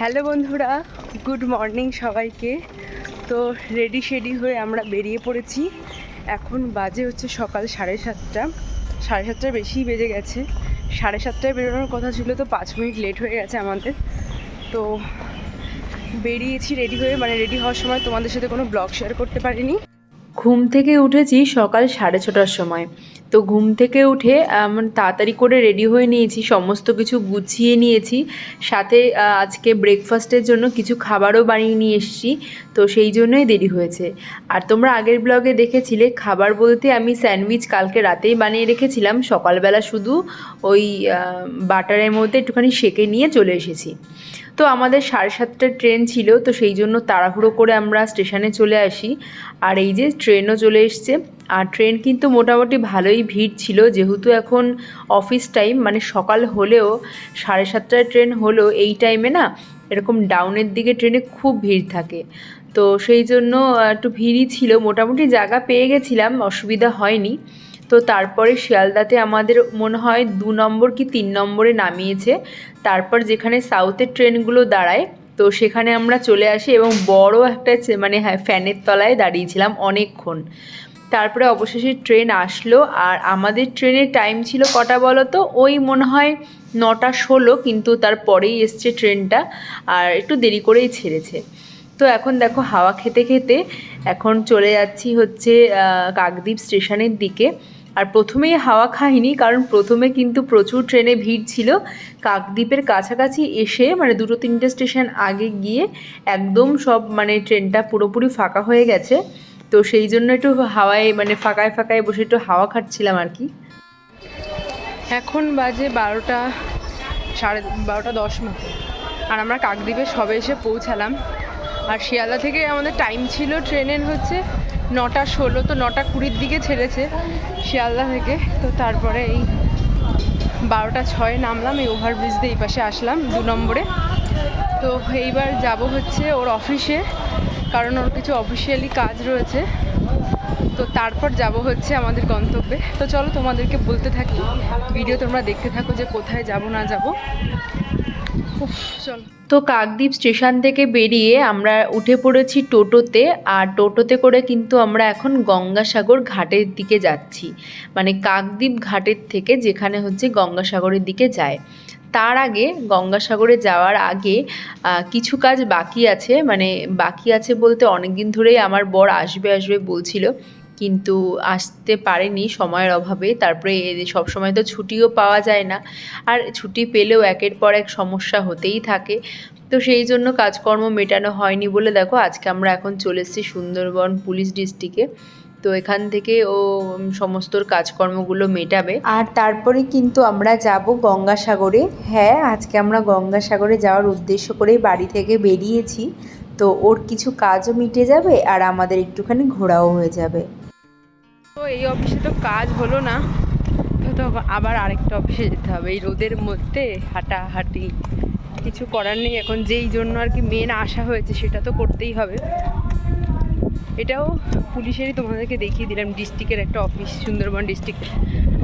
Hello বন্ধুরা, good morning সবাইকে। তো রেডি শেডি হয়ে আমরা বেরিয়ে পড়েছি। এখন বাজে হচ্ছে সকাল সাড়ে সাতটা। সাড়ে সাতটার বেশি বেজে গেছে। সাড়ে সাতটায় বেরোনোর কথা ছিল তো পাঁচ মিনিট লেট হয়ে গেছে আমাদের। তো বেরিয়েছি রেডি হয়ে মানে রেডি হওয়ার সময় তোমাদের সাথে কোনো ব্লগ শেয়ার করতে পারিনি। ঘুম থেকে উঠেছি সকাল সাড়ে ছটার সময়। তো ঘুম থেকে উঠে তাড়াতাড়ি করে রেডি হয়ে নিয়েছি, সমস্ত কিছু গুছিয়ে নিয়েছি। সাথে আজকে ব্রেকফাস্টের জন্য কিছু খাবারও বানিয়ে নিয়ে এসেছি, তো সেই জন্যই দেরি হয়েছে। আর তোমরা আগের ব্লগে দেখেছিলে, খাবার বলতে আমি স্যান্ডউইচ কালকে রাতেই বানিয়ে রেখেছিলাম, সকালবেলা শুধু ওই বাটারের মধ্যে একটুখানি সেকে নিয়ে চলে এসেছি। তো আমাদের সাড়ে সাতটার ট্রেন ছিল, তো সেই জন্য তাড়াহুড়ো করে আমরা স্টেশনে চলে আসি। আর এই যে ট্রেনও চলে এসছে। আর ট্রেন কিন্তু মোটামুটি ভালোই ভিড় ছিল, যেহেতু এখন অফিস টাইম মানে সকাল হলেও সাড়ে সাতটার ট্রেন হলেও এই টাইমে না এরকম ডাউনের দিকে ট্রেনে খুব ভিড় থাকে। তো সেই জন্য একটু ভিড়ই ছিল, মোটামুটি জায়গা পেয়ে গেছিলাম, অসুবিধা হয়নি। তো তারপরে শিয়ালদাতে আমাদের মনে হয় দু নম্বর কি তিন নম্বরে নামিয়েছে। তারপর যেখানে সাউথের ট্রেনগুলো দাঁড়ায়, তো সেখানে আমরা চলে আসি এবং বড় একটা মানে হ্যাঁ ফ্যানের তলায় দাঁড়িয়েছিলাম অনেকক্ষণ। তারপরে অবশেষে ট্রেন আসলো আর আমাদের ট্রেনের টাইম ছিল কটা বলো তো ওই মনে হয় নটা ষোলো, কিন্তু তারপরেই এসছে ট্রেনটা আর একটু দেরি করেই ছেড়েছে। তো এখন দেখো হাওয়া খেতে খেতে এখন চলে যাচ্ছি হচ্ছে কাকদ্বীপ স্টেশনের দিকে। আর প্রথমেই হাওয়া খাইনি কারণ প্রথমে কিন্তু প্রচুর ট্রেনে ভিড় ছিল। কাকদ্বীপের কাছাকাছি এসে মানে দুটো তিনটে স্টেশন আগে গিয়ে একদম সব মানে ট্রেনটা পুরোপুরি ফাঁকা হয়ে গেছে। তো সেই জন্য একটু হাওয়ায় মানে ফাঁকায় ফাঁকায় বসে একটু হাওয়া খাচ্ছিলাম আর কি। এখন বাজে বারোটা সাড়ে বারোটা দশ মতো। আর আমরা কাকদ্বীপে সবে এসে পৌঁছালাম। আর শিয়ালদা থেকে আমাদের টাইম ছিল ট্রেনের হচ্ছে নটা ষোলো তো নটা কুড়ির দিকে ছেড়েছে শিয়ালদা থেকে। তো তারপরে এই বারোটা ছয়ে নামলাম, এই ওভারব্রিজ দিয়ে এই পাশে আসলাম দু নম্বরে। তো এইবার যাব হচ্ছে ওর অফিসে কারণ ওর কিছু অফিসিয়ালি কাজ রয়েছে। তো তারপর যাব হচ্ছে আমাদের গন্তব্যে। তো চলো তোমাদেরকে বলতে থাকি, ভিডিও তোমরা দেখতে থাকো যে কোথায় যাব না যাব। তো কাকদ্বীপ স্টেশন থেকে বেরিয়ে আমরা উঠে পড়েছি টোটোতে, আর টোটোতে করে কিন্তু আমরা এখন গঙ্গাসাগর ঘাটের দিকে যাচ্ছি। মানে কাকদ্বীপ ঘাটের থেকে যেখানে হচ্ছে গঙ্গাসাগরের দিকে যায়। তার আগে গঙ্গাসাগরে যাওয়ার আগে কিছু কাজ বাকি আছে। মানে বাকি আছে বলতে অনেক দিন ধরেই আমার বর আসবে আসবে বলছিল। কিন্তু আসতে পারেনি সময়ের অভাবে। তারপরে সব সময় তো ছুটিও পাওয়া যায় না। আর ছুটি পেলেও একের পর এক সমস্যা হতেই থাকে। তো সেই জন্য কাজকর্ম মেটানো হয়নি বলে দেখো, আজকে আমরা এখন চলে এসেছি সুন্দরবন পুলিশ ডিস্ট্রিক্টে। তো এখান থেকে ও সমস্ত কাজকর্মগুলো মেটাবে। আর তারপরে কিন্তু আমরা যাব গঙ্গাসাগরে। হ্যাঁ আজকে আমরা গঙ্গাসাগরে যাওয়ার উদ্দেশ্য করেই বাড়ি থেকে বেরিয়েছি। তো ওর কিছু কাজও মিটে যাবে আর আমাদের একটুখানি ঘোরাও হয়ে যাবে। তো এই অফিসে তো কাজ হলো না। তো আবার আরেকটা অফিসে যেতে হবে। এই রোদের মধ্যে হাঁটাহাঁটি কিছু করার নেই। এখন যেই জন্য আর কি মেন আসা হয়েছে সেটা তো করতেই হবে। এটাও পুলিশেরই তোমাদেরকে দেখিয়ে দিলাম। ডিস্ট্রিক্টের একটা অফিস, সুন্দরবন ডিস্ট্রিক্ট।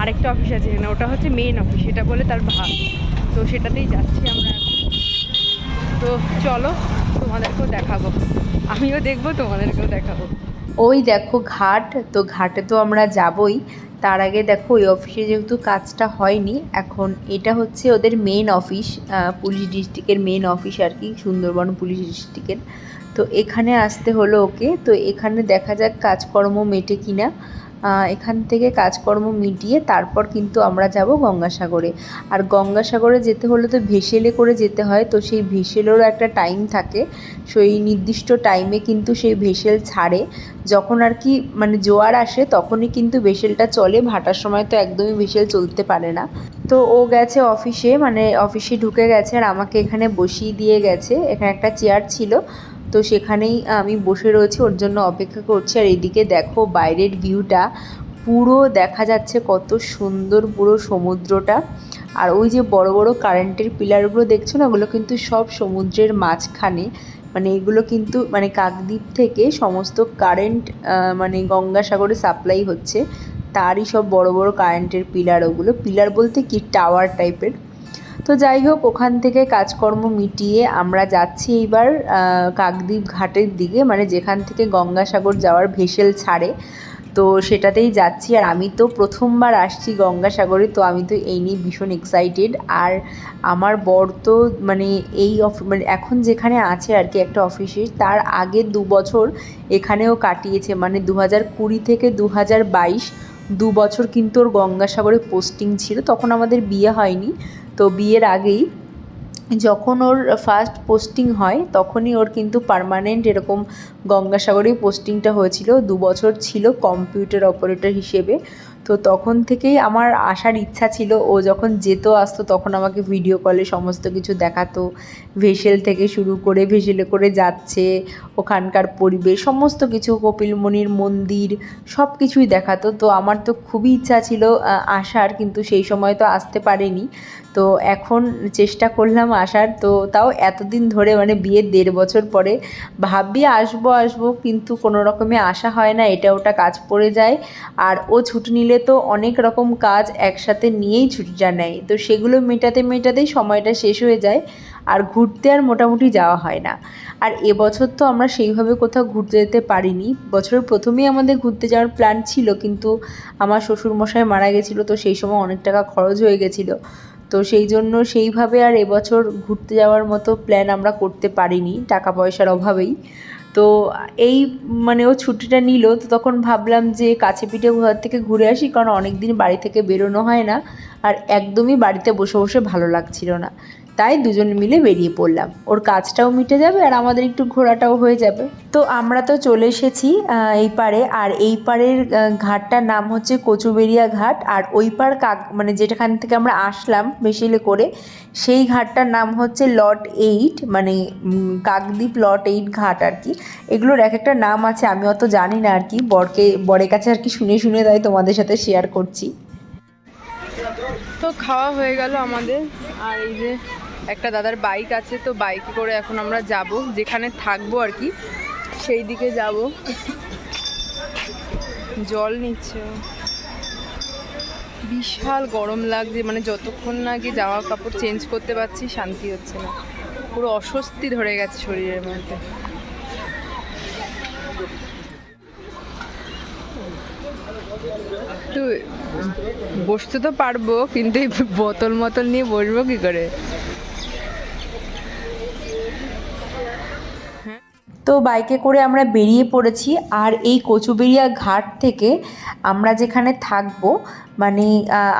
আরেকটা অফিস আছে এখানে। ওটা হচ্ছে মেন অফিস সেটা বলে তার ভাগ। তো সেটাতেই যাচ্ছি আমরা তো চলো তোমাদেরকেও দেখাবো। আমিও দেখব, তোমাদেরকেও দেখাবো। ওই দেখো ঘাট, তো ঘাটে তো আমরা যাবই। তার আগে দেখো ওই অফিসে যেহেতু কাজটা হয়নি, এখন এটা হচ্ছে ওদের মেন অফিস পুলিশ ডিস্ট্রিক্টের মেন অফিস আর কি, সুন্দরবন পুলিশ ডিস্ট্রিক্টের তো এখানে আসতে হলো ওকে। তো এখানে দেখা যাক কাজকর্ম মেটে কিনা। এখান থেকে কাজকর্ম মিটিয়ে তারপর কিন্তু আমরা যাব গঙ্গাসাগরে। আর গঙ্গাসাগরে যেতে হলে তো ভেসেলে করে যেতে হয়, তো সেই ভেসেলেরও একটা টাইম থাকে। সেই নির্দিষ্ট টাইমে কিন্তু সেই ভেসেল ছাড়ে। যখন আর কি মানে জোয়ার আসে, তখনই কিন্তু ভেসেলটা চলে। ভাটার সময় তো একদমই ভেসেল চলতে পারে না। তো ও গেছে অফিসে মানে অফিসে ঢুকে গেছে আর আমাকে এখানে বসিয়ে দিয়ে গেছে। এখানে একটা চেয়ার ছিল। তো সেখানেই আমি বসে রয়েছি, ওর জন্য অপেক্ষা করছি। আর এদিকে দেখো বাইরের ভিউটা, পুরো দেখা যাচ্ছে কত সুন্দর পুরো সমুদ্রটা। আর ওই যে বড় বড় কারেন্টের পিলারগুলো দেখছ না, ওগুলো কিন্তু সব সমুদ্রের মাঝখানে। মানে এগুলো কিন্তু মানে কাকদ্বীপ থেকে সমস্ত কারেন্ট মানে গঙ্গাসাগরে সাপ্লাই হচ্ছে। তারই সব বড় বড় কারেন্টের পিলার ওগুলো। পিলার বলতে কি? টাওয়ার টাইপের তো যাই হোক, ওখান থেকে কাজকর্ম মিটিয়ে আমরা যাচ্ছি এইবার কাকদ্বীপ ঘাটের দিকে মানে যেখান থেকে গঙ্গাসাগর যাওয়ার ভেসেল ছাড়ে। তো সেটাতেই যাচ্ছি, আর আমি তো প্রথমবার আসছি গঙ্গাসাগরে, তো আমি তো এই নিয়ে ভীষণ এক্সাইটেড আর আমার বর তো মানে এই অফ মানে এখন যেখানে আছে আর কি একটা অফিসে তার আগে দু বছর এখানেও কাটিয়েছে। মানে দু হাজার কুড়ি থেকে দু হাজার বাইশ, দু বছর কিন্তু ওর গঙ্গাসাগরে পোস্টিং ছিল। তখন আমাদের বিয়ে হয়নি। তো বিয়ের আগেই যখন ওর ফার্স্ট পোস্টিং হয়, তখনই ওর কিন্তু পার্মানেন্ট এরকম গঙ্গাসাগরেই পোস্টিংটা হয়েছিল। দু বছর ছিল কম্পিউটার অপারেটর হিসেবে। তো তখন থেকেই আমার আসার ইচ্ছা ছিল, ও যখন যেত, আসতো, তখন আমাকে ভিডিও কলে সমস্ত কিছু দেখাতো। ভেসেল থেকে শুরু করে, ভেসেলে করে যাচ্ছে, ওখানকার পরিবেশ, সমস্ত কিছু, কপিলমণির মন্দির সব কিছুই দেখাতো। তো আমার তো খুবই ইচ্ছা ছিল আসার, কিন্তু সেই সময় তো আসতে পারেনি। তো এখন চেষ্টা করলাম আসার, তো তাও এতদিন ধরে মানে বিয়ের দেড় বছর পরে ভাবি আসব আসব, কিন্তু কোনো রকমে আসা হয় না, এটা ওটা কাজ পড়ে যায়। আর ও ছুটি নিলে তো অনেক রকম কাজ একসাথে নিয়েই ছুটিটা নেয় তো সেগুলো মেটাতে, মেটাতেই সময়টা শেষ হয়ে যায়। আর ঘুরতে আর মোটামুটি যাওয়া হয় না। আর এবছর তো আমরা সেইভাবে কোথাও ঘুরতে যেতে পারিনি। বছরের প্রথমেই আমাদের ঘুরতে যাওয়ার প্ল্যান ছিল, কিন্তু আমার শ্বশুরমশাই মারা গেছিল, তো সেই সময় অনেক টাকা খরচ হয়ে গেছিল। তো সেই জন্য সেইভাবে আর এবছর ঘুরতে যাওয়ার মতো প্ল্যান আমরা করতে পারিনি, টাকা পয়সার অভাবেই। তো এই মানে ও ছুটিটা নিল, তো তখন ভাবলাম যে কাছে পিঠে ঘর থেকে ঘুরে আসি, কারণ অনেক দিন বাড়ি থেকে বেরোনো হয় না। আর একদমই বাড়িতে বসে বসে ভালো লাগছিল না। তাই দুজন মিলে বেরিয়ে পড়লাম। ওর কাজটাও মিটে যাবে আর আমাদের একটু ঘোরাটাও হয়ে যাবে। তো আমরা তো চলে এসেছি এই পারে আর এই পারের ঘাটটার নাম হচ্ছে কচুবেরিয়া ঘাট। আর ওই পার কাক মানে যেটাখান থেকে আমরা আসলাম বেশিলে করে, সেই ঘাটটার নাম হচ্ছে লট এইট মানে কাকদ্বীপ লট এইট ঘাট আর কি। এগুলোর এক একটা নাম আছে, আমি অত জানি না আর কি। বরকে, বরের কাছে আর কি শুনে শুনে তাই তোমাদের সাথে শেয়ার করছি। তো খাওয়া হয়ে গেল আমাদের। আর এই যে একটা দাদার বাইক আছে, তো বাইকে করে এখন আমরা যাব। যেখানে থাকব আর কি, সেই দিকে যাব। জল নিচ্ছে বিশাল গরম লাগছে মানে যতক্ষণ না গিয়ে জামা কাপড় চেঞ্জ করতে পারছি, শান্তি হচ্ছে না। পুরো অস্বস্তি ধরে গেছে শরীরের মধ্যে। তো, বসতে তো পারব, কিন্তু বোতল মতল নিয়ে বসবো কি করে? তো বাইকে করে আমরা বেরিয়ে পড়েছি আর এই কচুবেরিয়া ঘাট থেকে আমরা যেখানে থাকব মানে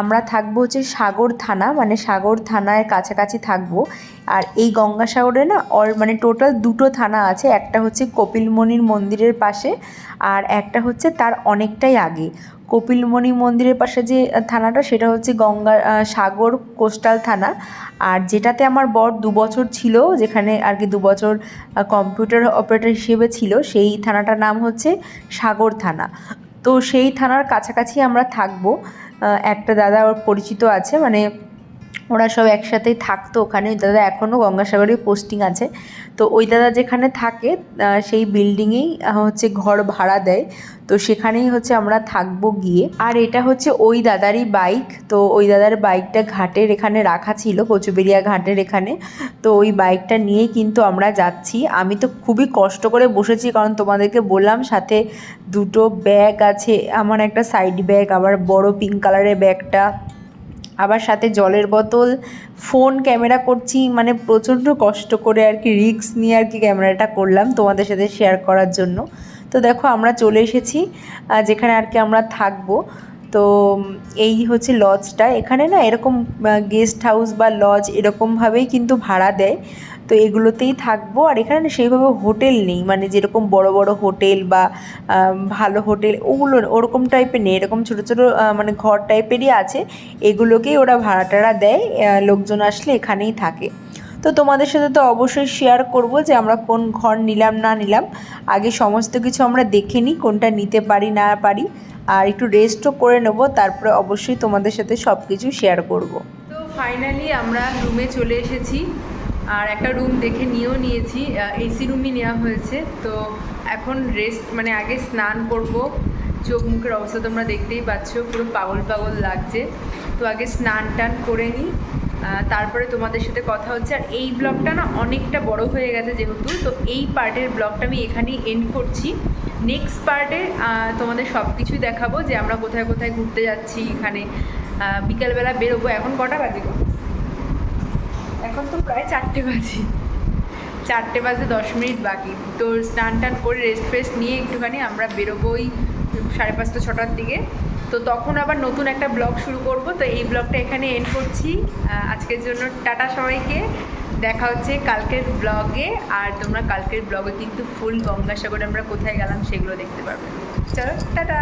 আমরা থাকব হচ্ছে সাগর থানা মানে সাগর থানার কাছাকাছি থাকব। আর এই গঙ্গাসাগরে না অল মানে টোটাল দুটো থানা আছে, একটা হচ্ছে কপিলমণির মন্দিরের পাশে আর একটা হচ্ছে তার অনেকটাই আগে। কপিলমণি মন্দিরের পাশে যে থানাটা, সেটা হচ্ছে গঙ্গা সাগর কোস্টাল থানা। আর যেটাতে আমার বর দু বছর ছিল, যেখানে আর কি দু বছর কম্পিউটার অপারেটর হিসেবে ছিল, সেই থানাটার নাম হচ্ছে সাগর থানা। তো সেই থানার কাছাকাছি আমরা থাকব। একটা দাদা ওর পরিচিত আছে মানে ওরা সব একসাথেই থাকতো ওখানে। ওই দাদা এখনও গঙ্গাসাগরে পোস্টিং আছে। তো ওই দাদা যেখানে থাকে সেই বিল্ডিংয়েই হচ্ছে ঘর ভাড়া দেয়। তো সেখানেই হচ্ছে আমরা থাকব গিয়ে। আর এটা হচ্ছে ওই দাদারই বাইক। তো ওই দাদার বাইকটা ঘাটের এখানে রাখা ছিল কচুবেরিয়া ঘাটের এখানে। তো ওই বাইকটা নিয়েই কিন্তু আমরা যাচ্ছি। আমি তো খুবই কষ্ট করে বসেছি, কারণ তোমাদেরকে বললাম, সাথে দুটো ব্যাগ আছে। আমার একটা সাইড ব্যাগ আবার বড় পিঙ্ক কালারের ব্যাগটা। আবার সাথে জলের বোতল ফোন ক্যামেরা করছি। মানে প্রচণ্ড কষ্ট করে আর কি রিক্স নিয়ে আর কি ক্যামেরাটা করলাম তোমাদের সাথে শেয়ার করার জন্য। তো দেখো আমরা চলে এসেছি যেখানে আর কি আমরা থাকব। তো এই হচ্ছে লজটা এখানে না এরকম গেস্ট হাউস বা লজ এরকমভাবেই কিন্তু ভাড়া দেয়। তো এগুলোতেই থাকব। আর এখানে না সেইভাবে হোটেল নেই। মানে যেরকম বড় বড় হোটেল বা ভালো হোটেল ওগুলো ওরকম টাইপের নেই। এরকম ছোটো ছোটো মানে ঘর টাইপেরই আছে। এগুলোকেই ওরা ভাড়া টাড়া দেয় লোকজন আসলে এখানেই থাকে। তো তোমাদের সাথে তো অবশ্যই শেয়ার করব যে আমরা কোন ঘর নিলাম, না নিলাম। আগে সমস্ত কিছু আমরা দেখে নিই, কোনটা নিতে পারি, না পারি। আর একটু রেস্টও করে নেব, তারপরে অবশ্যই তোমাদের সাথে সব কিছু শেয়ার করব। তো ফাইনালি আমরা রুমে চলে এসেছি। আর একটা রুম দেখে নিয়েও নিয়েছি। এসি রুমই নেওয়া হয়েছে। তো এখন রেস্ট মানে আগে স্নান করব। চোখ মুখের অবস্থা তোমরা দেখতেই পাচ্ছ, পুরো পাগল পাগল লাগছে। তো আগে স্নান টান করে নিই। তারপরে তোমাদের সাথে কথা হচ্ছে। আর এই ব্লগটা না অনেকটা বড় হয়ে গেছে যেহেতু, তো এই পার্টের ব্লগটা আমি এখানেই এন্ড করছি। নেক্সট পার্টে তোমাদের সব কিছুই দেখাবো যে আমরা কোথায় কোথায় ঘুরতে যাচ্ছি, এখানে বিকালবেলা বেরোবো। এখন কটা বাজে? এখন তো প্রায় চারটে বাজে। চারটে বাজে দশ মিনিট বাকি। তো স্নান টান করে রেস্ট ফেস্ট নিয়ে একটুখানি আমরা বেরোবোই। সাড়ে পাঁচটা, ছটার দিকে। তো তখন আবার নতুন একটা ব্লগ শুরু করব। তো এই ব্লগটা এখানে এন্ড করছি। আজকের জন্য টাটা সবাইকে। দেখা হচ্ছে কালকের ব্লগে। আর তোমরা কালকের ব্লগে কিন্তু ফুল গঙ্গাসাগরে আমরা কোথায় গেলাম সেগুলো দেখতে পারবে। চলো, টাটা!